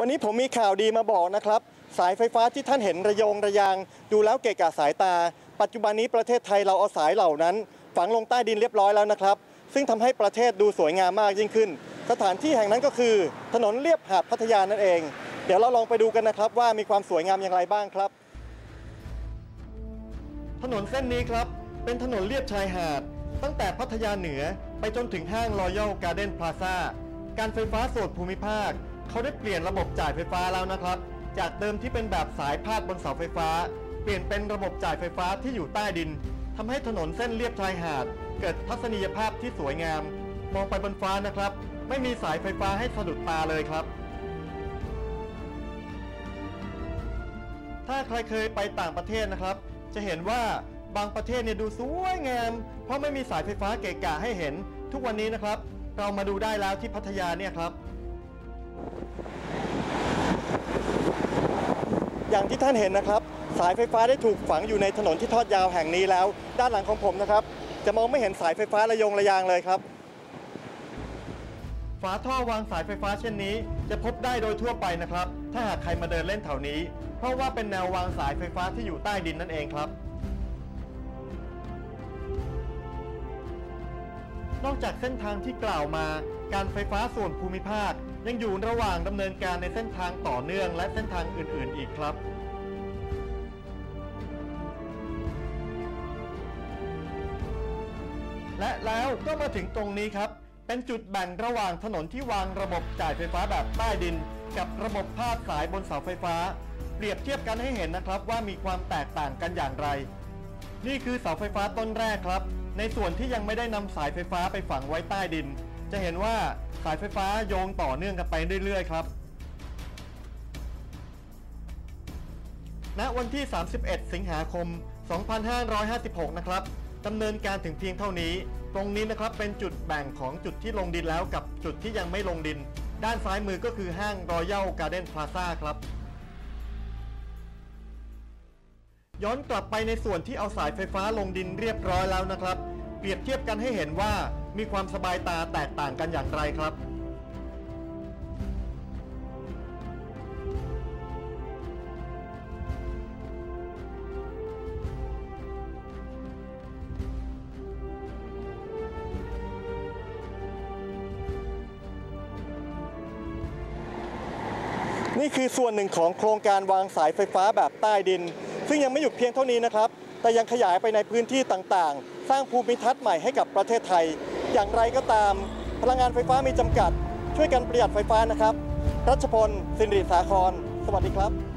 วันนี้ผมมีข่าวดีมาบอกนะครับ สายไฟฟ้าที่ท่านเห็นระโยงระยาง ดูแล้วเกะกะสายตา ปัจจุบันนี้ประเทศไทยเราเอาสายเหล่านั้น ฝังลงใต้ดินเรียบร้อยแล้วนะครับ ซึ่งทำให้ประเทศดูสวยงามมากยิ่งขึ้น สถานที่แห่งนั้นก็คือ ถนนเลียบหาดพัทยานั่นเอง เดี๋ยวเราลองไปดูกันนะครับว่ามีความสวยงามอย่างไรบ้างครับ ถนนเส้นนี้ครับ เป็นถนนเลียบชายหาด ตั้งแต่พัทยาเหนือไปจนถึงห้างรอยัลการ์เด้นพลาซ่าการไฟฟ้าส่วนภูมิภาค เขาได้เปลี่ยนระบบจ่ายไฟฟ้าแล้วนะครับ จากเดิมที่เป็นแบบสายพาดบนเสาไฟฟ้า เปลี่ยนเป็นระบบจ่ายไฟฟ้าที่อยู่ใต้ดินทำให้ถนนเส้นเลียบชายหาด เกิดทัศนียภาพที่สวยงาม มองไปบนฟ้านะครับ ไม่มีสายไฟฟ้าให้สะดุดตาเลยครับ ถ้าใครเคยไปต่างประเทศนะครับ จะเห็นว่าบางประเทศเนี่ยดูสวยงาม เพราะไม่มีสายไฟฟ้าเกะกะให้เห็น ทุกวันนี้นะครับ เรามาดูได้แล้วที่พัทยาเนี่ยครับ อย่างที่ท่านเห็นนะครับ สายไฟฟ้าได้ถูกฝังอยู่ในถนนที่ทอดยาวแห่งนี้แล้ว ด้านหลังของผมนะครับ จะมองไม่เห็นสายไฟฟ้าระยงระยางเลยครับฝาท่อวางสายไฟฟ้าเช่นนี้ จะพบได้โดยทั่วไปนะครับ ถ้าหากใครมาเดินเล่นแถวนี้ เพราะว่าเป็นแนววางสายไฟฟ้าที่อยู่ใต้ดินนั่นเองครับ นอกจากเส้นทางที่กล่าวมา การไฟฟ้าส่วนภูมิภาค ยังอยู่ระหว่างดำเนินการในเส้นทางต่อเนื่องและเส้นทางอื่น ๆ อีกครับและแล้วก็มาถึงตรงนี้ครับ เป็นจุดแบ่งระหว่างถนนที่วางระบบจ่ายไฟฟ้าแบบใต้ดิน กับระบบพาดสายบนเสาไฟฟ้า เปรียบเทียบกันให้เห็นนะครับว่ามีความแตกต่างกันอย่างไร นี่คือเสาไฟฟ้าต้นแรกครับ ในส่วนที่ยังไม่ได้นำสายไฟฟ้าไปฝังไว้ใต้ดิน จะเห็นว่าสายไฟฟ้าโยงต่อเนื่องกันไปเรื่อยๆครับ ณ วันที่ 31 สิงหาคม 2556 นะครับดำเนินการถึงเพียงเท่านี้ ตรงนี้นะครับเป็นจุดแบ่งของจุดที่ลงดินแล้วกับจุดที่ยังไม่ลงดิน ด้านซ้ายมือก็คือห้างรอยัลการ์เด้นพลาซ่าครับ ย้อนกลับไปในส่วนที่เอาสายไฟฟ้าลงดินเรียบร้อยแล้วนะครับ เปรียบเทียบกันให้เห็นว่ามีความสบายตาแตกต่างกันอย่างไรครับ นี่คือส่วนหนึ่งของโครงการวางสายไฟฟ้าแบบใต้ดิน ซึ่งยังไม่หยุดเพียงเท่านี้นะครับ แต่ยังขยายไปในพื้นที่ต่างๆ สร้างภูมิทัศน์ใหม่ให้กับประเทศไทย อย่างไรก็ตาม พลังงานไฟฟ้ามีจำกัด ช่วยกันประหยัดไฟฟ้านะครับ รัชพลสินริสาคร สวัสดีครับ